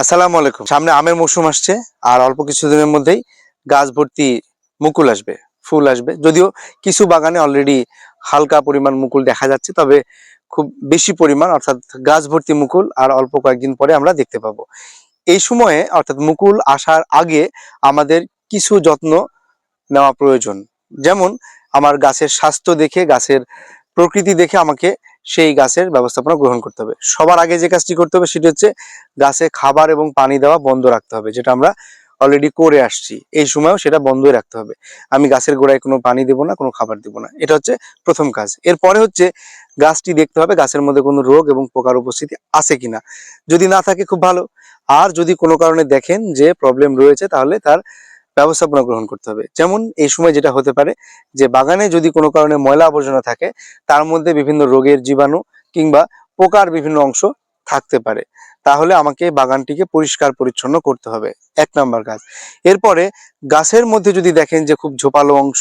আসসালামু আলাইকুম। সামনে আমের মৌসুম আসছে আর অল্প কিছুদিনের মধ্যেই গাছ ভর্তি মুকুল আসবে, ফুল আসবে। যদিও কিছু বাগানে অলরেডি হালকা পরিমাণ মুকুল দেখা যাচ্ছে, তবে খুব বেশি পরিমাণ অর্থাৎ গাছ ভর্তি মুকুল আর অল্প কয়েকদিন পরে আমরা দেখতে পাবো। এই সময়ে অর্থাৎ মুকুল আসার আগে আমাদের কিছু যত্ন নেওয়া প্রয়োজন। যেমন আমার গাছের স্বাস্থ্য দেখে, গাছের প্রকৃতি দেখে আমাকে সেই গাছের ব্যবস্থাপনা গ্রহণ করতে হবে। সবার আগে যে কাজটি করতে হবে সেটি হচ্ছে গাছে খাবার এবং পানি দেওয়া বন্ধ রাখতে হবে, যেটা আমরা অলরেডি করে আসছি। এই সময়ও সেটা বন্ধই রাখতে হবে। আমি গাছের গোড়ায় কোনো পানি দেবো না, কোনো খাবার দেবো না। এটা হচ্ছে প্রথম কাজ। এরপরে হচ্ছে গাছটি দেখতে হবে গাছের মধ্যে কোনো রোগ এবং পোকার উপস্থিতি আছে কিনা। যদি না থাকে খুব ভালো। আর যদি কোনো কারণে দেখেন যে প্রবলেম রয়েছে, তাহলে তার ব্যবস্থাপনা গ্রহণ করতে হবে। যেমন এই সময় যেটা হতে পারে যে বাগানে যদি কোনো কারণে ময়লা আবর্জনা থাকে, তার মধ্যে বিভিন্ন রোগের জীবাণু কিংবা পোকার বিভিন্ন অংশ থাকতে পারে। তাহলে আমাকে বাগানটিকে পরিষ্কার পরিচ্ছন্ন করতে হবে। এক নাম্বার কাজ। এরপরে গাছের মধ্যে যদি দেখেন যে খুব ঝোপালো অংশ,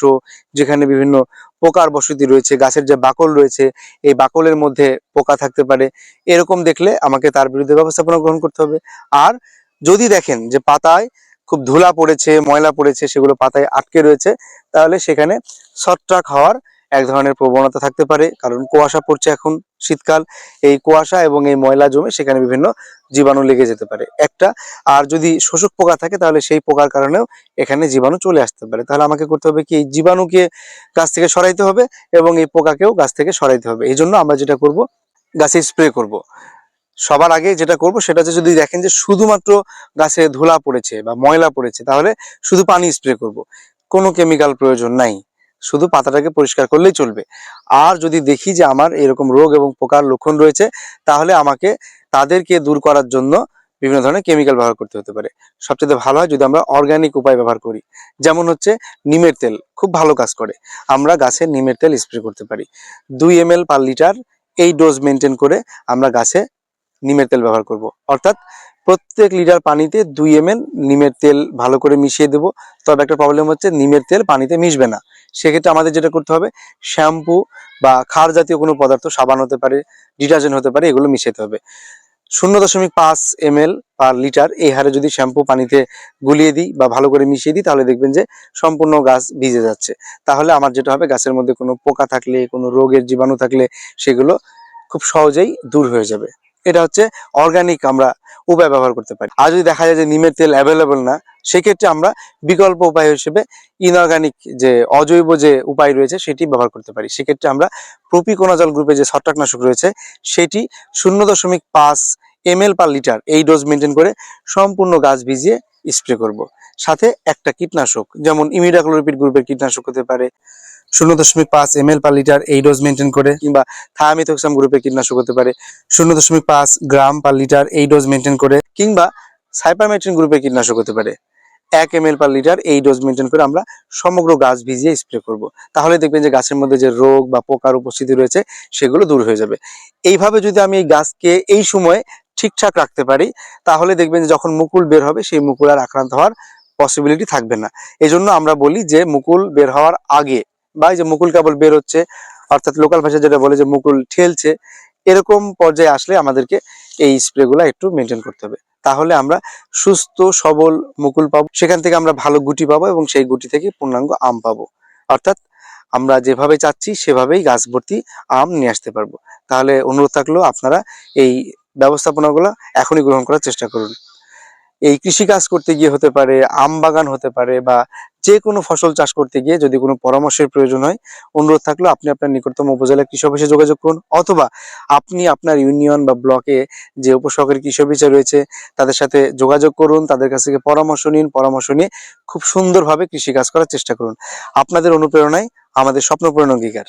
যেখানে বিভিন্ন পোকার বসতি রয়েছে, গাছের যে বাকল রয়েছে, এই বাকলের মধ্যে পোকা থাকতে পারে, এরকম দেখলে আমাকে তার বিরুদ্ধে ব্যবস্থাপনা গ্রহণ করতে হবে। আর যদি দেখেন যে পাতায় খুব ধুলা পড়েছে, ময়লা পড়েছে, সেগুলো পাতায় আটকে রয়েছে, তাহলে সেখানে ছত্রাক হওয়ার এক ধরনের প্রবণতা থাকতে পারে। কারণ কুয়াশা পড়ছে এখন শীতকাল, এই কুয়াশা এবং এই ময়লা জমে সেখানে বিভিন্ন জীবাণু লেগে যেতে পারে। একটা, আর যদি শোষক পোকা থাকে তাহলে সেই পোকার কারণেও এখানে জীবাণু চলে আসতে পারে। তাহলে আমাকে করতে হবে কি, এই জীবাণুকে গাছ থেকে সরাইতে হবে এবং এই পোকাকেও গাছ থেকে সরাইতে হবে। এই জন্য আমরা যেটা করব, গাছে স্প্রে করব। সবার আগে যেটা করব সেটা হচ্ছে যদি দেখেন যে শুধুমাত্র গাছে ধুলা পড়েছে বা ময়লা পড়েছে, তাহলে শুধু পানি স্প্রে করব। কোনো কেমিক্যাল প্রয়োজন নাই। শুধু পাতাটাকে পরিষ্কার করলেই চলবে। আর যদি দেখি যে আমার এরকম রোগ এবং পোকার লক্ষণ রয়েছে, তাহলে আমাকে তাদেরকে দূর করার জন্য বিভিন্ন ধরনের কেমিক্যাল ব্যবহার করতে হতে পারে। সবচেয়ে ভালো হয় যদি আমরা অর্গানিক উপায় ব্যবহার করি। যেমন হচ্ছে নিমের তেল, খুব ভালো কাজ করে। আমরা গাছে নিমের তেল স্প্রে করতে পারি। দুই এম এল পার লিটার এই ডোজ মেনটেন করে আমরা গাছে নিমের তেল ব্যবহার করব। অর্থাৎ প্রত্যেক লিটার পানিতে দুই এম নিমের তেল ভালো করে মিশিয়ে দেব। তবে একটা প্রবলেম হচ্ছে, নিমের তেল পানিতে মিশবে না। সেক্ষেত্রে আমাদের যেটা করতে হবে, শ্যাম্পু বা খার জাতীয় কোনো পদার্থ, সাবান হতে পারে, ডিটারজেন্ট হতে পারে, এগুলো মিশাতে হবে। শূন্য দশমিক পাঁচ এম পার লিটার এই হারে যদি শ্যাম্পু পানিতে গুলিয়ে দিই বা ভালো করে মিশিয়ে দিই, তাহলে দেখবেন যে সম্পূর্ণ গাছ ভিজে যাচ্ছে। তাহলে আমার যেটা হবে, গাছের মধ্যে কোনো পোকা থাকলে, কোনো রোগের জীবাণু থাকলে সেগুলো খুব সহজেই দূর হয়ে যাবে। এটা হচ্ছে অর্গানিক আমরা উপায় ব্যবহার করতে পারি। আর যদি দেখা যায় যে নিমের তেল অ্যাভেলেবল না, সেক্ষেত্রে আমরা বিকল্প উপায় হিসেবে ইনঅর্গানিক যে অজৈব যে উপায় রয়েছে, সেটি ব্যবহার করতে পারি। সেক্ষেত্রে আমরা প্রপিকোনাজল গ্রুপে যে ছত্রাকনাশক রয়েছে, সেটি শূন্য দশমিক পাঁচ এম পার লিটার এই ডোজ মেনটেন করে সম্পূর্ণ গাছ ভিজিয়ে স্প্রে করব। সাথে একটা কীটনাশক, যেমন ইমিডাক্লোরিপিড গ্রুপের কীটনাশক হতে পারে। শূন্য দশমিক পাঁচ এম পার লিটার এই ডোজ মেনটেন করে কিংবা থায়ামিথক্সাম গ্রুপে কীটনাশক হতে পারে। শূন্য দশমিক পাঁচ গ্রাম পার লিটার এই ডোজ মেনটেন করে কিংবা সাইপারমেট্রিন গ্রুপে কীটনাশক হতে পারে। এক এম এল পার লিটার এই ডোজ মেনটেন করে আমরা সমগ্র গাছ ভিজিয়ে স্প্রে করব। তাহলে দেখবেন যে গাছের মধ্যে যে রোগ বা পোকার উপস্থিতি রয়েছে, সেগুলো দূর হয়ে যাবে। এইভাবে যদি আমি এই গাছকে এই সময়ে ঠিকঠাক রাখতে পারি, তাহলে দেখবেন যে যখন মুকুল বের হবে, সেই মুকুল আর আক্রান্ত হওয়ার পসিবিলিটি থাকবে না। এই জন্য আমরা বলি যে মুকুল বের হওয়ার আগে বা যে মুকুল কেবল বের হচ্ছে, অর্থাৎ লোকাল ভাষায় যেটা বলে যে মুকুল ঠেলছে, এরকম পর্যায়ে আসলে আমাদেরকে এই স্প্রেগুলো একটু মেনটেন করতে হবে। তাহলে আমরা সুস্থ, সবল মুকুল পাবো। সেখান থেকে আমরা ভালো গুটি পাবো এবং সেই গুটি থেকে পূর্ণাঙ্গ আম পাবো। অর্থাৎ আমরা যেভাবে চাচ্ছি, সেভাবেই গাছ ভর্তি আম নিয়ে আসতে পারব। তাহলে অনুরোধ থাকল আপনারা এই ব্যবস্থাপনাগুলো এখনই গ্রহণ করার চেষ্টা করুন। এই কৃষি কাজ করতে গিয়ে হতে পারে, আম বাগান হতে পারে বা যে কোনো ফসল চাষ করতে গিয়ে যদি কোনো পরামর্শের প্রয়োজন হয়, অনুরোধ থাকল আপনি আপনার নিকটতম উপজেলা কৃষি অফিসে যোগাযোগ করুন অথবা আপনি আপনার ইউনিয়ন বা ব্লকে যে উপসহকারী কৃষি অফিসার রয়েছে, তাদের সাথে যোগাযোগ করুন, তাদের কাছ থেকে পরামর্শ নিন, পরামর্শ নিয়ে খুব সুন্দরভাবে কৃষি কাজ করার চেষ্টা করুন। আপনাদের অনুপ্রেরণায় আমাদের স্বপ্ন পূরণ অঙ্গীকার।